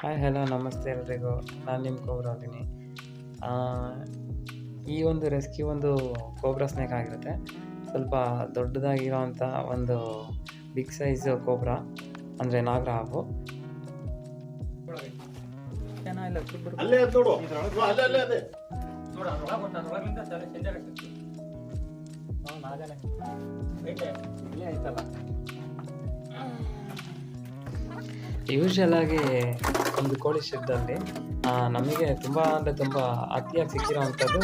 Hi hello ನಮಸ್ತೆ ಎಲ್ರಿಗೂ. ನಾನು ನಿಮ್ಮ ಕೋಬ್ರಾ ಆಗಿನಿ ಈ ಒಂದು ರೆಸ್ಕ್ಯೂ ಒಂದು ಕೋಬ್ರಾ ಸ್ನೇಕ್ ಆಗಿರುತ್ತೆ. ಸ್ವಲ್ಪ ದೊಡ್ಡದಾಗಿರೋವಂಥ ಒಂದು ಬಿಗ್ ಸೈಜ್ ಕೋಬ್ರಾ ಅಂದರೆ ನಾಗರ ಹಾವು. ಇಲ್ಲ ಅಲ್ಲೇ ಆಗಿ ಒಂದು ಕೋಳಿ ಶೆಡ್ಡಲ್ಲಿ ನಮಗೆ ತುಂಬ ಅಂದರೆ ತುಂಬ ಅತಿಯಾಗಿ ಸಿಕ್ಕಿರೋವಂಥದ್ದು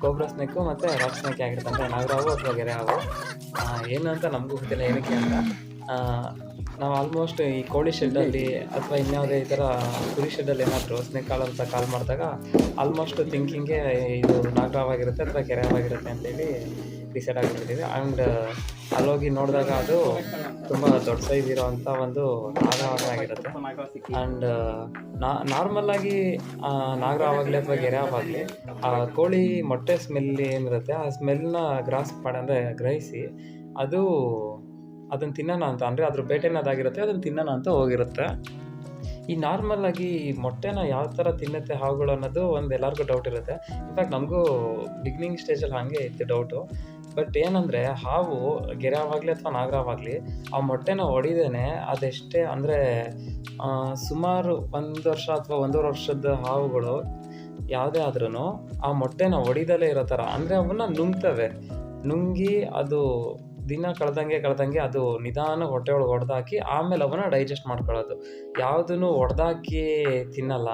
ಕೋಬ್ರಾ ಸ್ನೇಕು ಮತ್ತು ರಾಕ್ ಸ್ನೇಕ್ ಆಗಿರುತ್ತೆ. ಅಂದರೆ ನಾಗರಾವು ಅಥವಾ ಗೆರೆ ಹಾವು ಏನು ಅಂತ ನಮಗೂ ಗೊತ್ತಿಲ್ಲ, ಏನಕ್ಕೆ ಅಂತ. ನಾವು ಆಲ್ಮೋಸ್ಟ್ ಈ ಕೋಳಿ ಶೆಡ್ಡಲ್ಲಿ ಅಥವಾ ಇನ್ಯಾವುದೇ ಈ ಥರ ಕುರಿ ಶೆಡ್ಡಲ್ಲಿ ಏನಾದರೂ ಸ್ನೇಕ್ ಕಾಲ್ ಅಂತ ಕಾಲ್ ಮಾಡಿದಾಗ ಆಲ್ಮೋಸ್ಟ್ ಥಿಂಕಿಂಗೇ ಇದು ನಾಗರಾವಾಗಿರುತ್ತೆ ಅಥವಾ ಕೆರೆ ಹಾವಾಗಿರುತ್ತೆ ಅಂತೇಳಿ ಡಿಸೈಡ್ ಆಗಿಬಿಟ್ಟಿದ್ದೀವಿ. ಆ್ಯಂಡ್ ಅಲ್ಲೋಗಿ ನೋಡಿದಾಗ ಅದು ತುಂಬ ದೊಡ್ಡ ಸೈಜ್ ಇರೋವಂಥ ಒಂದು ನಾಗರಾವಾಗಿರುತ್ತೆ ಆ್ಯಂಡ್ ನಾರ್ಮಲ್ ಆಗಿ ನಾಗರಾವಾಗಲಿ ಅಥವಾ ಗೆರೆ ಹಾವಾಗಲಿ ಆ, ಕೋಳಿ ಮೊಟ್ಟೆ ಸ್ಮೆಲ್ ಏನಿರುತ್ತೆ, ಆ ಸ್ಮೆಲ್ನ ಗ್ರಾಸ್ ಮಾಡಿ, ಅಂದರೆ ಗ್ರಹಿಸಿ, ಅದು, ಅದನ್ನು ತಿನ್ನೋಣ ಅಂತ, ಅಂದರೆ ಅದ್ರ ಬೇಟೆನ ಅದಾಗಿರುತ್ತೆ ಅದನ್ನು ತಿನ್ನೋಣ ಅಂತ ಹೋಗಿರುತ್ತೆ. ಈ ನಾರ್ಮಲ್ ಆಗಿ ಮೊಟ್ಟೆನ ಯಾವ ಥರ ತಿನ್ನುತ್ತೆ, ಹಾವುಗಳು ಅನ್ನೋದು ಒಂದು ಎಲ್ಲರಿಗೂ ಡೌಟ್ ಇರುತ್ತೆ. ಇನ್ಫ್ಯಾಕ್ಟ್ ನಮಗೂ ಬಿಗ್ನಿಂಗ್ ಸ್ಟೇಜಲ್ಲಿ ಹಾಗೆ ಇತ್ತು ಡೌಟು ಬಟ್ ಏನಂದರೆ, ಹಾವು ಗೆರಾವಾಗ್ಲಿ ಅಥವಾ ನಾಗರಾವಾಗಲಿ, ಆ ಮೊಟ್ಟೆನ ಹೊಡಿದೇನೆ ಅದೆಷ್ಟೇ ಅಂದರೆ ಸುಮಾರು ಒಂದು ವರ್ಷ ಅಥವಾ ಒಂದೂವರೆ ವರ್ಷದ ಹಾವುಗಳು ಯಾವುದೇ ಆದ್ರೂ ಆ ಮೊಟ್ಟೆನ ಹೊಡಿದಲೇ ಇರೋ ಥರ, ಅಂದರೆ ಅವನ್ನ ನುಂಗ್ತವೆ. ನುಂಗಿ ಅದು ದಿನ ಕಳೆದಂಗೆ ಕಳೆದಂಗೆ ಅದು ನಿಧಾನ ಹೊಟ್ಟೆ ಒಳಗೆ ಹೊಡೆದಾಕಿ ಆಮೇಲೆ ಅವನ್ನ ಡೈಜೆಸ್ಟ್ ಮಾಡ್ಕೊಳ್ಳೋದು. ಯಾವುದನ್ನು ಹೊಡೆದಾಕಿ ತಿನ್ನಲ್ಲ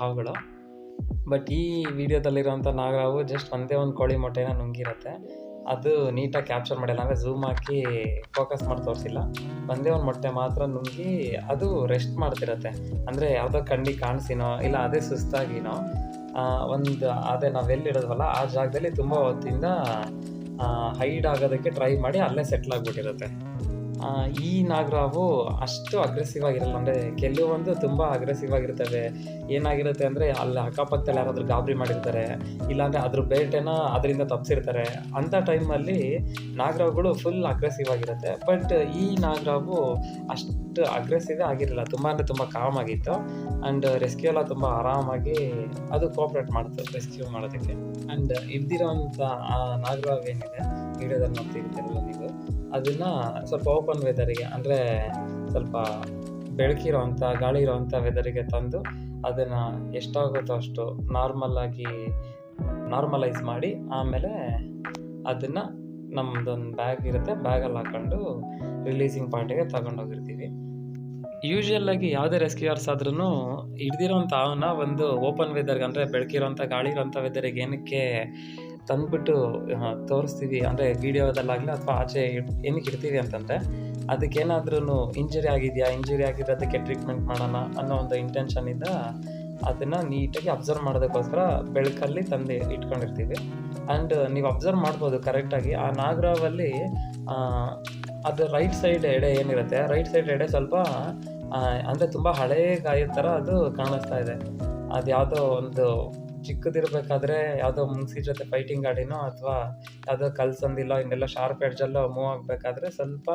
ಹಾವುಗಳು. ಬಟ್ ಈ ವಿಡಿಯೋದಲ್ಲಿರೋಂಥ ನಾಗರಾವು ಜಸ್ಟ್ ಒಂದೇ ಒಂದು ಕೋಳಿ ಮೊಟ್ಟೆನ ನುಂಗಿರುತ್ತೆ. ಅದು ನೀಟಾಗಿ ಕ್ಯಾಪ್ಚರ್ ಮಾಡಿಲ್ಲ. ಅಂದರೆ ಝೂಮ್ ಹಾಕಿ ಫೋಕಸ್ ಮಾಡಿ ತೋರಿಸಿಲ್ಲ. ಒಂದೇ ಒಂದು ಮೊಟ್ಟೆ ಮಾತ್ರ ನುಂಗಿ ಅದು ರೆಸ್ಟ್ ಮಾಡ್ತಿರತ್ತೆ. ಅಂದರೆ ಯಾವುದೋ ಕಣ್ಣಿಗೆ ಕಾಣಿಸಿನೋ, ಇಲ್ಲ ಅದೇ ಸುಸ್ತಾಗಿನೋ ಒಂದು ಅದೇ ನಾವೆಲ್ಲಿಡೋದ್ವಲ್ಲ ಆ ಜಾಗದಲ್ಲಿ ತುಂಬ ಹೊತ್ತಿಂದ ಹೈಡ್ ಆಗೋದಕ್ಕೆ ಟ್ರೈ ಮಾಡಿ ಅಲ್ಲೇ ಸೆಟ್ಲ್ ಆಗಿಬಿಟ್ಟಿರುತ್ತೆ. ಈ ನಾಗರಾವು ಅಷ್ಟು ಅಗ್ರೆಸಿವ್ ಆಗಿರಲ್ಲ. ಅಂದರೆ ಕೆಲವೊಂದು ತುಂಬ ಅಗ್ರೆಸಿವ್ ಆಗಿರ್ತವೆ. ಏನಾಗಿರುತ್ತೆ ಅಂದರೆ ಅಲ್ಲಿ ಅಕ್ಕಪಕ್ಕದಲ್ಲಿ ಯಾರಾದರೂ ಗಾಬರಿ ಮಾಡಿರ್ತಾರೆ, ಇಲ್ಲಾಂದರೆ ಅದ್ರ ಬೇಟೆನ ಅದರಿಂದ ತಪ್ಪಿಸಿರ್ತಾರೆ ಅಂಥ ಟೈಮಲ್ಲಿ ನಾಗರಾವುಗಳು ಫುಲ್ ಅಗ್ರೆಸಿವ್ ಆಗಿರುತ್ತೆ. ಬಟ್ ಈ ನಾಗರಾವು ಅಷ್ಟು ಅಗ್ರೆಸಿವ್ ಆಗಿರಲಿಲ್ಲ. ತುಂಬ ಅಂದರೆ ತುಂಬ ಕಾಮ್ ಆಗಿತ್ತು. ಆ್ಯಂಡ್ ರೆಸ್ಕ್ಯೂ ಎಲ್ಲ ತುಂಬ ಆರಾಮಾಗಿ ಅದು ಕೋಪ್ರೇಟ್ ಮಾಡ್ತು ರೆಸ್ಕ್ಯೂ ಮಾಡೋದಕ್ಕೆ. ಆ್ಯಂಡ್ ಇದ್ದಿರೋವಂಥ ಆ ನಾಗರಾವ್ ಏನಿದೆ ವಿಡಿಯೋದಲ್ಲಿ ನೋಡ್ತಿರ್ತೀರಲ್ಲ ನೀವು? ಅದನ್ನು ಸ್ವಲ್ಪ ಓಪನ್ ವೆದರಿಗೆ ಅಂದರೆ ಸ್ವಲ್ಪ ಬೆಳಕಿರೋವಂಥ ಗಾಳಿ ಇರೋವಂಥ ವೆದರಿಗೆ ತಂದು ಅದನ್ನು ಎಷ್ಟಾಗುತ್ತೋ ಅಷ್ಟು ನಾರ್ಮಲ್ಲಾಗಿ ನಾರ್ಮಲೈಸ್ ಮಾಡಿ, ಆಮೇಲೆ ಅದನ್ನು ನಮ್ಮದೊಂದು ಬ್ಯಾಗ್ ಇರುತ್ತೆ ಬ್ಯಾಗಲ್ಲಿ ಹಾಕ್ಕೊಂಡು ರಿಲೀಸಿಂಗ್ ಪಾರ್ಟಿಗೆ ತಗೊಂಡೋಗಿರ್ತೀವಿ ಯೂಶುವಲ್ಲಾಗಿ ಯಾವುದೇ ರೆಸ್ಕ್ಯೂಯರ್ಸ್ ಆದ್ರೂ ಹಿಡ್ದಿರೋಂಥ ಅವನ್ನ ಒಂದು ಓಪನ್ ವೆದರ್ಗೆ ಅಂದರೆ ಬೆಳಕಿರೋಂಥ ಗಾಳಿ ಇರೋಂಥ ವೆದರಿಗೆ ಏನಕ್ಕೆ ತಂದ್ಬಿಟ್ಟು ತೋರಿಸ್ತೀವಿ. ಅಂದರೆ ವೀಡಿಯೋದಲ್ಲಾಗಲಿ ಅಥವಾ ಆಚೆ ಏನಕ್ಕೆ ಇಡ್ತೀವಿ ಅಂತಂದರೆ ಅದಕ್ಕೇನಾದ್ರೂ ಇಂಜುರಿ ಆಗಿದೆಯಾ ಇಂಜುರಿ ಆಗಿರೋದಕ್ಕೆ ಟ್ರೀಟ್ಮೆಂಟ್ ಮಾಡೋಣ ಅನ್ನೋ ಒಂದು ಇಂಟೆನ್ಷನಿಂದ ಅದನ್ನು ನೀಟಾಗಿ ಅಬ್ಸರ್ವ್ ಮಾಡೋದಕ್ಕೋಸ್ಕರ ಬೆಳಕಲ್ಲಿ ತಂದು ಇಟ್ಕೊಂಡಿರ್ತೀವಿ. ಆ್ಯಂಡ್ ನೀವು ಅಬ್ಸರ್ವ್ ಮಾಡ್ಬೋದು ಕರೆಕ್ಟಾಗಿ ಆ ನಾಗರಾವಲ್ಲಿ ಅದು ರೈಟ್ ಸೈಡ್ ಎಡೆ ಏನಿರುತ್ತೆ ರೈಟ್ ಸೈಡ್ ಎಡೆ ಸ್ವಲ್ಪ ಅಂದರೆ ತುಂಬ ಹಳೇ ಗಾಯದ ಥರ ಅದು ಕಾಣಿಸ್ತಾ ಇದೆ. ಅದು ಯಾವುದೋ ಒಂದು ಚಿಕ್ಕದಿರ್ಬೇಕಾದ್ರೆ ಯಾವುದೋ ಮುಂಗ್ಸಿ ಜೊತೆ ಫೈಟಿಂಗ್ ಆಡಿನೋ ಅಥವಾ ಯಾವುದೋ ಕಲ್ಸಂದಿಲ್ಲ, ಇನ್ನೆಲ್ಲ ಶಾರ್ಪ್ ಎಡ್ಜಲ್ಲೋ ಮೂವ್ ಆಗಬೇಕಾದ್ರೆ ಸ್ವಲ್ಪ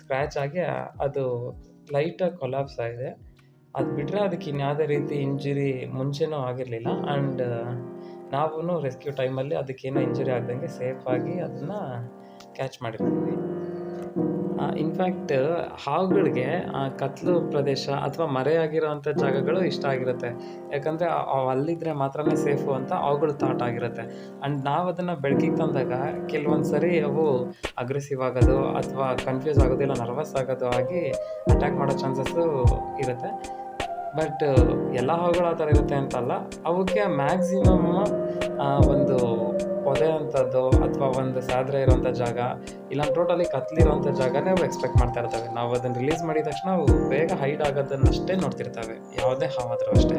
ಸ್ಕ್ರ್ಯಾಚ್ ಆಗಿ ಅದು ಲೈಟಾಗಿ ಕೊಲಾಪ್ಸ್ ಆಗಿದೆ. ಅದು ಬಿಟ್ಟರೆ ಅದಕ್ಕೆ ಇನ್ಯಾವುದೇ ರೀತಿ ಇಂಜುರಿ ಮುಂಚೆನೂ ಆಗಿರಲಿಲ್ಲ. ಆ್ಯಂಡ್ ನಾವು ರೆಸ್ಕ್ಯೂ ಟೈಮಲ್ಲಿ ಅದಕ್ಕೇನೋ ಇಂಜುರಿ ಆಗ್ದಂಗೆ ಸೇಫಾಗಿ ಅದನ್ನು ಕ್ಯಾಚ್ ಮಾಡಿರ್ತೀವಿ. ಇನ್ಫ್ಯಾಕ್ಟ್ ಹಾವುಗಳಿಗೆ ಕತ್ತಲು ಪ್ರದೇಶ ಅಥವಾ ಮರೆಯಾಗಿರೋವಂಥ ಜಾಗಗಳು ಇಷ್ಟ ಆಗಿರುತ್ತೆ. ಯಾಕಂದರೆ ಅಲ್ಲಿದ್ದರೆ ಮಾತ್ರನೇ ಸೇಫು ಅಂತ ಅವುಗಳು ಥಾಟ್ ಆಗಿರುತ್ತೆ. ಆ್ಯಂಡ್ ನಾವು ಅದನ್ನು ಬೆಳಕಿಗೆ ತಂದಾಗ ಕೆಲವೊಂದು ಸರಿ ಅವು ಅಗ್ರೆಸಿವ್ ಆಗೋದು ಅಥವಾ ಕನ್ಫ್ಯೂಸ್ ಆಗೋದು ಇಲ್ಲ ನರ್ವಸ್ ಆಗೋದು ಆಗಿ ಅಟ್ಯಾಕ್ ಮಾಡೋ ಚಾನ್ಸಸ್ಸು ಇರುತ್ತೆ. ಬಟ್ ಎಲ್ಲ ಹಾವುಗಳು ಆ ಥರ ಇರುತ್ತೆ ಅಂತಲ್ಲ ಅವಕ್ಕೆ ಮ್ಯಾಕ್ಸಿಮಮ್ ಒಂದು ಪೊದೆ ಅಂಥದ್ದು ಅಥವಾ ಒಂದು ಸಾದ್ರೆ ಇರೋಂಥ ಜಾಗ ಇಲ್ಲ ಟೋಟಲಿ ಕತ್ಲಿರೋಂಥ ಜಾಗನೇ ಅವು ಎಕ್ಸ್ಪೆಕ್ಟ್ ಮಾಡ್ತಾ ಇರ್ತವೆ ನಾವು ಅದನ್ನು ರಿಲೀಸ್ ಮಾಡಿದ ತಕ್ಷಣ ಅವು ಬೇಗ ಹೈಡ್ ಆಗೋದನ್ನಷ್ಟೇ ನೋಡ್ತಿರ್ತವೆ. ಯಾವುದೇ ಹಾವಾದರೂ ಅಷ್ಟೇ.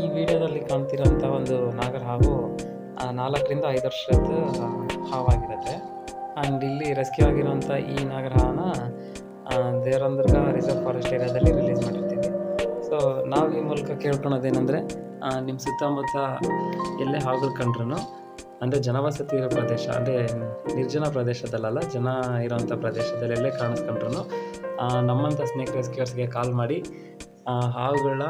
ಈ ವಿಡಿಯೋದಲ್ಲಿ ಕಾಣ್ತಿರೋಂಥ ಒಂದು ನಾಗರ ಹಾವು ನಾಲ್ಕರಿಂದ ಐದು ವರ್ಷದ ಹಾವಾಗಿರುತ್ತೆ. ಆ್ಯಂಡ್ ಇಲ್ಲಿ ರೆಸ್ಕ್ಯೂ ಆಗಿರೋಂಥ ಈ ನಾಗರ ಹಾವನ್ನ ದೇವರಂದ್ರಗ ರಿಸರ್ವ್ ಫಾರೆಸ್ಟ್ ಏರಿಯಾದಲ್ಲಿ ರಿಲೀಸ್ ಮಾಡಿರ್ತೀವಿ ಸೊ ನಾವು ಈ ಮೂಲಕ ಕೇಳ್ಕೊಳೋದೇನೆಂದರೆ ನಿಮ್ಮ ಸುತ್ತಮುತ್ತ ಎಲ್ಲೇ ಹಾವುಗಳು ಕಂಡ್ರೂ ಅಂದರೆ ಜನವಸತಿ ಇರೋ ಪ್ರದೇಶ, ಅಂದರೆ ನಿರ್ಜನ ಪ್ರದೇಶದಲ್ಲಲ್ಲ, ಜನ ಇರೋಂಥ ಪ್ರದೇಶದಲ್ಲಿ ಎಲ್ಲೇ ಕಾಣಿಸ್ಕೊಂಡ್ರು ನಮ್ಮಂಥ ಸ್ನೇಕ್ ರೆಸ್ಕ್ಯೂರ್ಸ್ಗೆ ಕಾಲ್ ಮಾಡಿ ಹಾವುಗಳ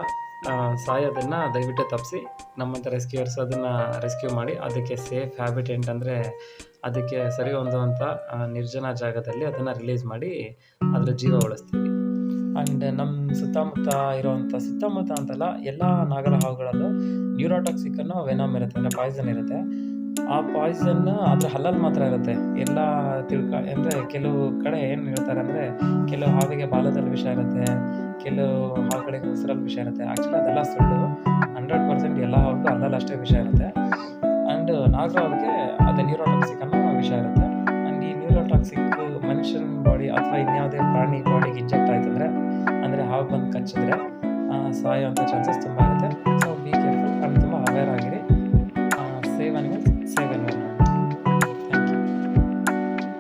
ಸಾಯೋದನ್ನು ದಯವಿಟ್ಟು ತಪ್ಪಿಸಿ ನಮ್ಮಂಥ ರೆಸ್ಕ್ಯೂರ್ಸ್ ಅದನ್ನು ರೆಸ್ಕ್ಯೂ ಮಾಡಿ, ಅದಕ್ಕೆ ಸೇಫ್ ಹ್ಯಾಬಿಟೆಂಟ್ ಅಂದರೆ ಅದಕ್ಕೆ ಸರಿ ಹೊಂದುವಂಥ ನಿರ್ಜನ ಜಾಗದಲ್ಲಿ ಅದನ್ನು ರಿಲೀಸ್ ಮಾಡಿ, ಅದರ ಜೀವ ಉಳಿಸ್ತೀವಿ. ಆ್ಯಂಡ್ ನಮ್ಮ ಸುತ್ತಮುತ್ತ ಇರುವಂಥ ಸುತ್ತಮುತ್ತ ಅಂತಲ್ಲ ಎಲ್ಲ ನಾಗರ ಹಾವುಗಳಲ್ಲೂ ನ್ಯೂರೋಟಾಕ್ಸಿಕ್ ಅನ್ನೋ ವೆನಮ್ ಇರುತ್ತೆ, ಅಂದರೆ ಪಾಯ್ಸನ್ ಇರುತ್ತೆ. ಆ ಪಾಯ್ಸನ್ ಅದರ ಹಲ್ಲಲ್ಲಿ ಮಾತ್ರ ಇರುತ್ತೆ. ಎಲ್ಲ ತಿಳ್ಕ, ಅಂದರೆ ಕೆಲವು ಕಡೆ ಏನು ಹೇಳ್ತಾರೆ ಅಂದರೆ ಕೆಲವು ಹಾವಿಗೆ ಬಾಲದಲ್ಲಿ ವಿಷ ಇರುತ್ತೆ, ಕೆಲವು ಹಾವುಗಳಿಗೆ ಉಸಿರಲ್ಲಿ ವಿಷ ಇರುತ್ತೆ. ಆ್ಯಕ್ಚುಲಿ ಅದೆಲ್ಲ ಸುಳ್ಳು. ಹಂಡ್ರೆಡ್ ಪರ್ಸೆಂಟ್ ಎಲ್ಲ ಹಾವಿಗೂ ಹಲ್ಲಲ್ಲಿ ಅಷ್ಟೇ ವಿಷ ಇರುತ್ತೆ. ಆ್ಯಂಡ್ ನಾಗರ ಹಾವಿಗೆ ಅದು ನ್ಯೂರೋಟಾಕ್ಸಿಕ್ ಅನ್ನೋ ವಿಷ ಇರುತ್ತೆ. ಆ್ಯಂಡ್ ಈ ನ್ಯೂರೋಟಾಕ್ಸಿಕ್ ಮನುಷ್ಯನ ಬಾಡಿ ಅಥವಾ ಇನ್ಯಾವುದೇ ಪ್ರಾಣಿ ಬಾಡಿಗೆ ಇಂಜೆಕ್ಟ್ ಆಯ್ತಂದರೆ ಅಂದರೆ ಹಾವು ಬಂದು ಕಚ್ಚಿದ್ರೆ ಸಾಯೋವಂಥ ಚಾನ್ಸಸ್ ತುಂಬ ಇರುತ್ತೆ ಸೊ